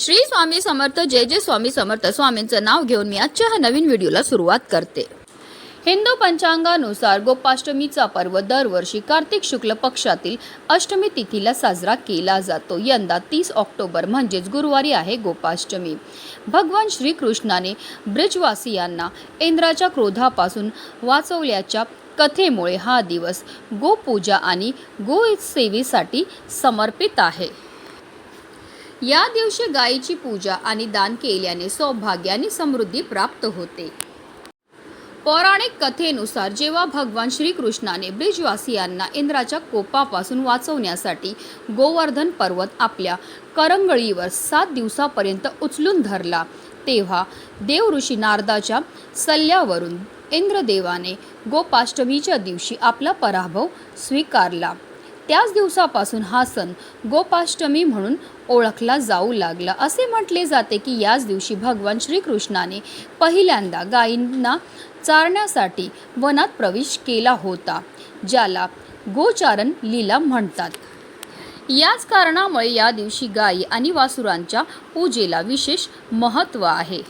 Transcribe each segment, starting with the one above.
श्री स्वामी समर्थ जय जय स्वामी समर्थ. स्वामींचं नाव घेऊन मी आजच्या ह्या नवीन व्हिडिओला सुरुवात करते. हिंदू पंचांगानुसार गोपाष्टमीचा पर्व दरवर्षी कार्तिक शुक्ल पक्षातील अष्टमी तिथीला साजरा केला जातो. यंदा तीस ऑक्टोबर म्हणजेच गुरुवारी आहे गोपाष्टमी. भगवान श्रीकृष्णाने ब्रिजवासियांना इंद्राच्या क्रोधापासून वाचवल्याच्या कथेमुळे हा दिवस गोपूजा आणि गो सेवेसाठी समर्पित आहे. या दिवशी गायीची पूजा आणि दान केल्याने सौभाग्य आणि समृद्धी प्राप्त होते. पौराणिक कथेनुसार जेव्हा भगवान श्रीकृष्णाने ब्रिजवासियांना इंद्राच्या कोपापासून वाचवण्यासाठी गोवर्धन पर्वत आपल्या करंगळीवर सात दिवसापर्यंत उचलून धरला तेव्हा देव ऋषी नारदाच्या सल्ल्यावरून इंद्रदेवाने गोपाष्टमीच्या दिवशी आपला पराभव स्वीकारला. त्याच दिवसापासून हा सण गोपाष्टमी म्हणून ओळखला जाऊ लागला. असे म्हटले जाते की याच दिवशी भगवान श्रीकृष्णाने पहिल्यांदा गायींना चारण्यासाठी वनात प्रवेश केला होता ज्याला गोचारण लीला म्हणतात. याच कारणामुळे या दिवशी गायी आणि वासुरांच्या पूजेला विशेष महत्त्व आहे.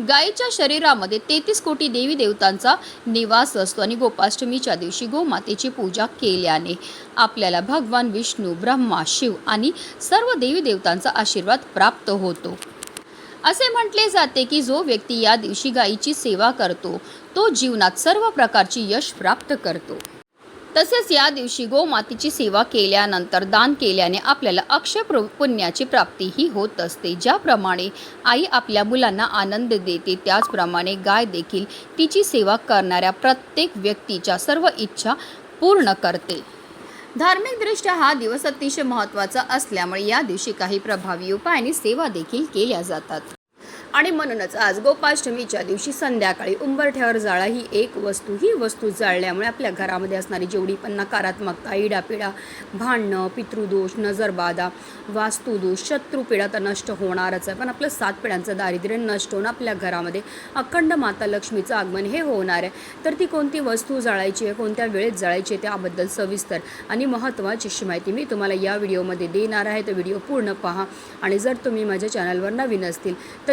गायीच्या शरीरामध्ये तेहतीस कोटी देवी देवतांचा निवास असतो आणि गोपाष्टमीच्या दिवशी गोमातेची पूजा केल्याने आपल्याला भगवान विष्णू ब्रह्मा शिव आणि सर्व देवी देवतांचा आशीर्वाद प्राप्त होतो. असे म्हटले जाते की जो व्यक्ती या दिवशी गायीची सेवा करतो तो जीवनात सर्व प्रकारची यश प्राप्त करतो. तसेच या दिवशी गोमातेची सेवा केल्यानंतर दान केल्याने आपल्याला अक्षय पुण्याची प्राप्तीही होत असते. ज्याप्रमाणे आई आपल्या मुलांना आनंद देते त्याचप्रमाणे गाय देखील तिची सेवा करणाऱ्या प्रत्येक व्यक्तीच्या सर्व इच्छा पूर्ण करते. धार्मिकदृष्ट्या हा दिवस अतिशय महत्त्वाचा असल्यामुळे या दिवशी काही प्रभावी उपाय आणि सेवा देखील केल्या जातात. आणि म्हणूनच आज गोपाष्टमीच्या दिवशी संध्याकाळी उंबरठ्यावर जाळा ही एक वस्तू. ही वस्तू जाळल्यामुळे आपल्या घरामध्ये असणारी जेवढी पण नकारात्मकता इडापिडा भांडणं पितृदोष नजरबाधा वास्तुदोष शत्रुपिडा तर नष्ट होणारच आहे. पण आपलं सात पिढ्यांचं दारिद्र्य नष्ट होऊन आपल्या घरामध्ये अखंड माता लक्ष्मीचं आगमन हे होणार आहे. तर ती कोणती वस्तू जाळायची आहे कोणत्या वेळेत जाळायची आहे त्याबद्दल सविस्तर आणि महत्त्वाचीशी माहिती मी तुम्हाला या व्हिडिओमध्ये देणार आहे. तर व्हिडिओ पूर्ण पहा आणि जर तुम्ही माझ्या चॅनलवर नवीन असतील तर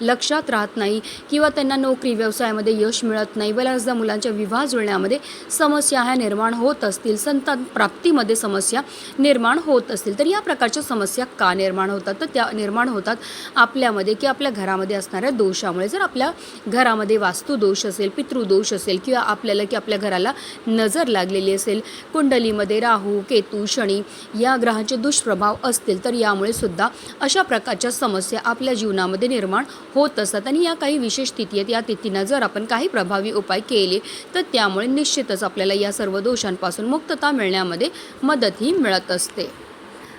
लक्षात राहत नाही किंवा त्यांना नोकरी व्यवसायामध्ये यश मिळत नाही. बऱ्याचदा मुलांच्या विवाह जुळण्यामध्ये समस्या ह्या निर्माण होत असतील. संतान प्राप्तीमध्ये समस्या निर्माण होत असतील. तर या प्रकारच्या समस्या का निर्माण होतात? तर त्या निर्माण होतात आपल्यामध्ये की आपल्या घरामध्ये असणाऱ्या दोषामुळे. जर आपल्या घरामध्ये वास्तुदोष असेल पितृदोष असेल किंवा आपल्याला की आपल्या घराला नजर लागलेली असेल कुंडलीमध्ये राहू केतू शनी या ग्रहांचे दुष्प्रभाव असतील तर यामुळे सुद्धा अशा प्रकारच्या समस्या आपल्या जीवनामध्ये निर्माण होत असतात. आणि या काही विशेष तिथी आहेत. या तिथींना जर आपण काही प्रभावी उपाय केले तर त्यामुळे निश्चितच आपल्याला या सर्व दोषांपासून मुक्तता मिळण्यामध्ये मदतही मिळत असते.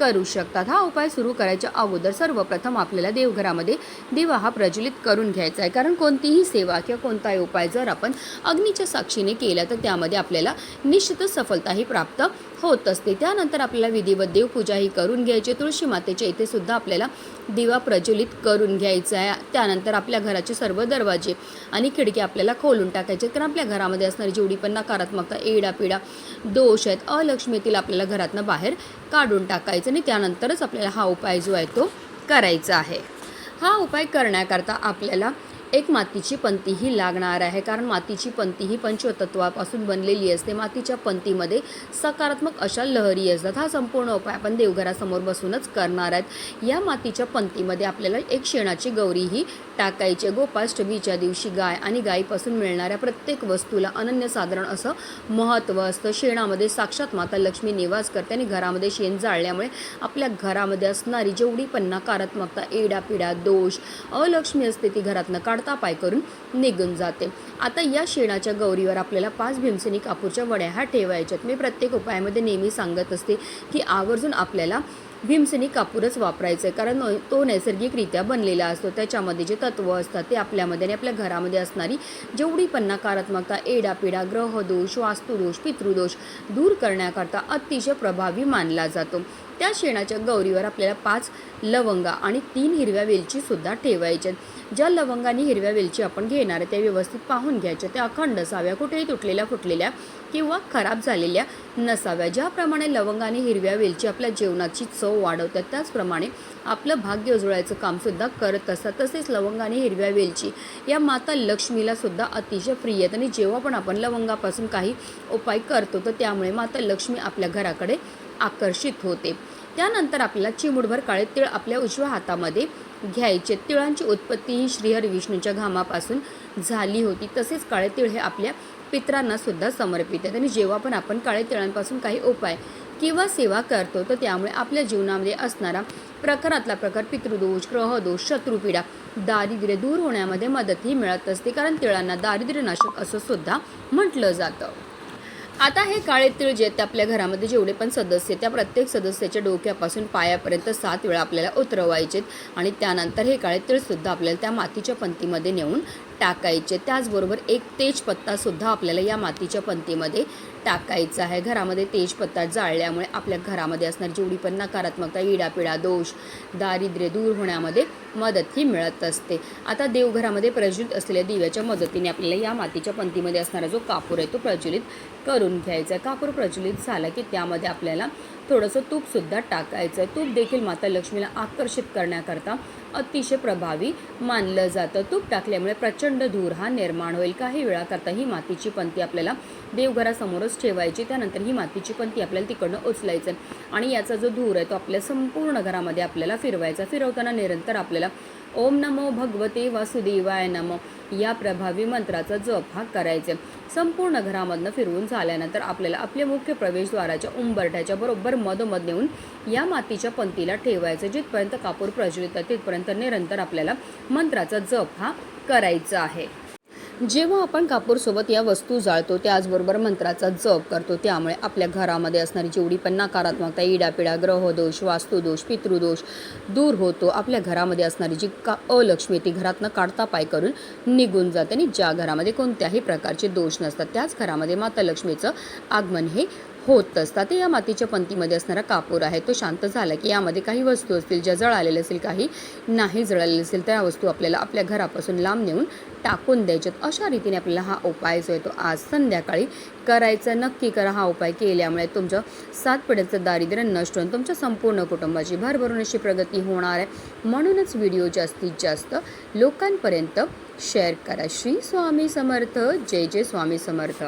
करू शकतात. हा उपाय सुरू करायच्या अगोदर सर्वप्रथम आपल्याला देवघरामध्ये दिवा हा प्रज्वलित करून घ्यायचा आहे. कारण कोणतीही सेवा किंवा कोणताही उपाय जर आपण अग्नीच्या साक्षीने केला तर त्यामध्ये आपल्याला निश्चितच सफलताही प्राप्त होत असते. त्यानंतर आपल्याला विधिवत देवपूजाही करून घ्यायची तुळशी मातेच्या इथे सुद्धा आपल्याला दिवा प्रज्वलित करून घ्यायचा आहे. त्यानंतर आपल्या घराचे सर्व दरवाजे आणि खिडकी आपल्याला खोलून टाकायचे कारण आपल्या घरामध्ये असणारी जेवढी पण नकारात्मकता एडापिडा दोष आहेत अलक्ष्मीतील आपल्याला घरातनं बाहेर काढून टाकायचं आणि त्यानंतरच आपल्याला हा उपाय जो आहे तो करायचा आहे. हा उपाय करण्याकरता आपल्याला एक मातीची पंती ही लागणार आहे. कारण मातीची पंती ही पंचतत्वापासून बनलेली असते. मातीच्या पंतीमध्ये सकारात्मक अशा लहरी असतात. हा संपूर्ण उपाय आपण देवघरासमोर बसूनच करणार आहेत. या मातीच्या पंतीमध्ये आपल्याला एक शेणाची गौरी ही टाकायची गोपाष्टमीच्या दिवशी गाय आणि गायीपासून मिळणाऱ्या प्रत्येक वस्तूला अनन्यसाधारण असं महत्त्व असतं. शेणामध्ये साक्षात माता लक्ष्मी निवास करते आणि घरामध्ये शेण जाळल्यामुळे आपल्या घरामध्ये असणारी जेवढी पण नकारात्मकता एडापिडा दोष अलक्ष्मी असते ती घरातनं काढ पाय करून निघून जाते. आता या शेणाच्या गौरीवर आपल्याला पाच भीमसेनी कापूरच्या वड्या ह्या ठेवायच्यात. मी प्रत्येक उपायामध्ये नेहमी सांगत असते की आवर्जून आपल्याला भीमसेनी कापूरच वापरायचं आहे कारण तो नैसर्गिकरित्या बनलेला असतो. त्याच्यामध्ये जे तत्त्व असतात ते आपल्यामध्ये आणि आपल्या घरामध्ये असणारी जेवढी पण नकारात्मकता एडापिडा ग्रहदोष वास्तुदोष पितृदोष दूर करण्याकरता अतिशय प्रभावी मानला जातो. त्या शेणाच्या गौरीवर आपल्याला पाच लवंगा आणि तीन हिरव्या वेलची सुद्धा ठेवायच्या ज्या लवंगाने हिरव्या वेलची आपण घेणार आहे त्या व्यवस्थित पाहून घ्यायच्या. त्या अखंड असाव्या कुठेही तुटलेल्या फुटलेल्या किंवा खराब झालेल्या नसाव्या. ज्याप्रमाणे लवंगाने हिरव्या वेलची आपल्या जेवणाची चव वाढवतात त्याचप्रमाणे आपलं भाग्य उजळायचं कामसुद्धा करत असतात. तसेच लवंगाने हिरव्या वेलची या माता लक्ष्मीला सुद्धा अतिशय प्रिय आहेत. आणि जेव्हा पण आपण लवंगापासून काही उपाय करतो तर त्यामुळे माता लक्ष्मी आपल्या घराकडे आकर्षित होते. त्यानंतर आपल्याला चिमुडभर काळे तिळ आपल्या उजव्या हातामध्ये घ्यायचे. तिळांची उत्पत्ती ही श्रीहरी विष्णूच्या घामापासून झाली होती. तसेच काळे तिळ हे आपल्या पित्रांना सुद्धा समर्पित आहेत. आणि जेव्हा पण आपण काळे तिळांपासून काही उपाय किंवा सेवा करतो तर त्यामुळे आपल्या जीवनामध्ये असणारा प्रकारातला प्रकार पितृदोष ग्रहदोष शत्रुपीडा दारिद्र्य दूर होण्यामध्ये मदतही मिळत असते. कारण तिळांना दारिद्र्यनाशक असं सुद्धा म्हटलं जातं. आता हे काळे तीळ जे आहेत ते आपल्या घरामध्ये जेवढे पण सदस्य आहेत, त्या प्रत्येक सदस्याच्या डोक्यापासून पायापर्यंत सात वेळा आपल्याला उतरवायचेत आणि त्यानंतर हे काळे तीळसुद्धा आपल्याला त्या मातीच्या पंतीमध्ये नेऊन टाकायचे. त्याचबरोबर एक तेजपत्तासुद्धा आपल्याला या मातीच्या पंतीमध्ये टाकायचं आहे. घरामध्ये तेजपत्ता जाळल्यामुळे आपल्या घरामध्ये असणारी जेवढी पण नकारात्मकता इडापिडा दोष दारिद्र्य दूर होण्यामध्ये मदत ही मिळत असते. आता देवघरामध्ये प्रज्वलित असलेल्या दिव्याच्या मदतीने आपल्याला या मातीच्या पंतीमध्ये असणारा जो कापूर आहे तो प्रज्वलित करून घ्यायचा आहे. कापूर प्रज्वलित झाला की त्यामध्ये आपल्याला थोडंसं तूपसुद्धा टाकायचं आहे. तूप देखील माता लक्ष्मीला आकर्षित करण्याकरता अतिशय प्रभावी मानलं जातं. तूप टाकल्यामुळे प्रचंड धूर हा निर्माण होईल. काही वेळाकरता ही मातीची पंती आपल्याला देवघरासमोरच ठेवायची त्यानंतर ही मातीची पंती आपल्याला तिकडनं उचलायचं. आणि याचा जो धूर आहे तो आपल्या संपूर्ण घरामध्ये आपल्याला फिरवायचा. फिरवताना निरंतर आपल्याला ओम नमो भगवते वासुदेवाय नमो या प्रभावी मंत्राचा जप हा करायचा. संपूर्ण घरामधनं फिरवून झाल्यानंतर आपल्याला आपल्या मुख्य प्रवेशद्वाराच्या उंबरठ्याच्या बरोबर मधोमध नेऊन या मातीच्या पंक्तीला ठेवायचं जिथपर्यंत कापूर प्रज्वलित आहे तिथपर्यंत निरंतर आपल्याला मंत्राचा जप हा करायचा आहे. जेव्हा आपण कापूरसोबत या वस्तू जाळतो त्याचबरोबर मंत्राचा जप करतो त्यामुळे आपल्या घरामध्ये असणारी जेवढी पण नकारात्मकता इडापिडा ग्रहदोष वास्तुदोष पितृदोष दूर होतो आपल्या घरामध्ये असणारी जी का अलक्ष्मी ती घरातनं काढता पाय करून निघून जाते. आणि ज्या घरामध्ये कोणत्याही प्रकारचे दोष नसतात त्याच घरामध्ये माता लक्ष्मीचं आगमन हे होत असतात. या मातीच्या पंतीमध्ये असणारा कापूर आहे. तो शांत झाला की यामध्ये काही वस्तू असतील ज्या जळालेल्या असेल काही नाही जळालेल्या असेल त्या वस्तू आपल्याला आपल्या घरापासून लांब नेऊन टाकून द्यायच्यात. अशा रीतीने आपल्याला हा उपाय जो आहे तो आज संध्याकाळी करायचा. नक्की करा हा उपाय केल्यामुळे तुमचं सात पिढ्याचं दारिद्र्य नष्ट होऊन तुमच्या संपूर्ण कुटुंबाची भरभरून अशी प्रगती होणार आहे. म्हणूनच व्हिडिओ जास्तीत जास्त लोकांपर्यंत शेअर करा. श्री स्वामी समर्थ. जय जय स्वामी समर्थ.